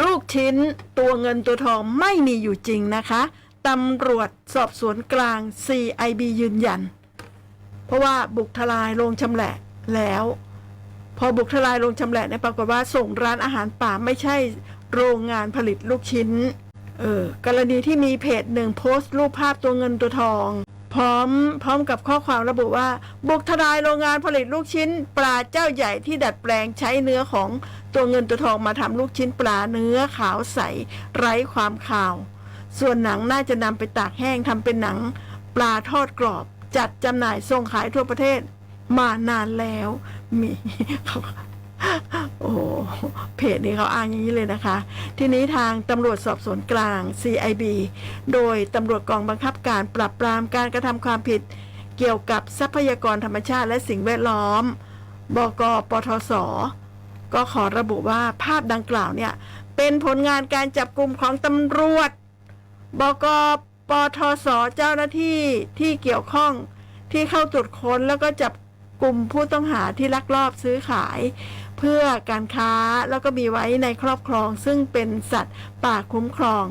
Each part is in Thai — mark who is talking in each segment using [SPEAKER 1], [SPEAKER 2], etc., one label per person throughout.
[SPEAKER 1] ลูกชิ้นตัวเงินตัวทองไม่มีอยู่จริงนะคะตำรวจสอบสวนกลาง CIB ยืนยัน เพราะว่าบุกทลายโรงชำแหละแล้ว พอบุกทลายโรงชำแหละเนี่ยปรากฏว่าส่งร้านอาหารป่าไม่ใช่โรงงานผลิตลูกชิ้นเออกรณีที่มีเพจหนึ่งโพสต์รูปภาพตัวเงินตัวทอง พร้อมพร้อมกับข้อความระบุว่า บุกทลายโรงงานผลิตลูกชิ้น ปลาเจ้าใหญ่ที่ดัดแปลงใช้เนื้อของ ตัวเงินตัวทองมาทำลูกชิ้นปลาเนื้อขาวใส ไร้ความขาว ส่วนหนังน่าจะนำไปตากแห้งทำเป็นหนัง ปลาทอดกรอบ จัดจำหน่ายส่งขายทั่วประเทศ มานานแล้ว มีเขาโอ้เพจนี้เขาอ้างอย่างนี้เลยนะคะ ทีนี้ทางตำรวจสอบสวนกลาง CIB โดยตำรวจกองบังคับการปราบปรามการกระทำความผิด เกี่ยวกับทรัพยากรธรรมชาติและสิ่งแวดล้อม บกปทศ ก็ขอระบุว่าภาพดังกล่าวเนี่ย เป็นผลงานการจับกลุ่มของตำรวจ บกปทศเจ้าหน้าที่ที่เกี่ยวข้องที่เข้าตรวจค้นแล้วก็จับกลุ่มผู้ต้องหาที่ลักลอบซื้อขาย เพื่อการค้าแล้วก็มีไว้ในครอบครอง ซึ่งเป็นสัตว์ป่าคุ้มครอง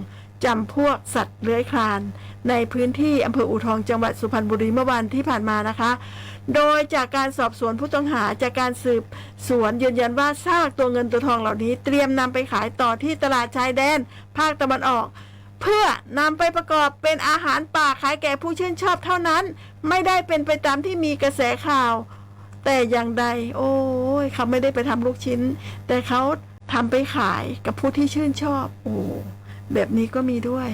[SPEAKER 1] จำพวกสัตว์เลื้อยคลาน ในพื้นที่อำเภออูทองจังหวัดสุพรรณบุรีเมื่อวันที่ผ่านมานะคะ โดยจากการสอบสวนผู้ต้องหาจากการสืบสวนยืนยันว่าซากตัวเงินตัวทองเหล่านี้ เตรียมนำไปขายต่อที่ตลาดชายแดน ภาคตะวันออก เพื่อนำไปประกอบเป็นอาหารป่าขายแก่ผู้ชื่นชอบเท่านั้น ไม่ได้เป็นไปตามที่มีกระแสข่าว แต่อย่างใด โอ้ยเขาไม่ได้ไปทำลูกชิ้น แต่เขาทำไปขายกับผู้ที่ชื่นชอบ โอ้แบบนี้ก็มีด้วย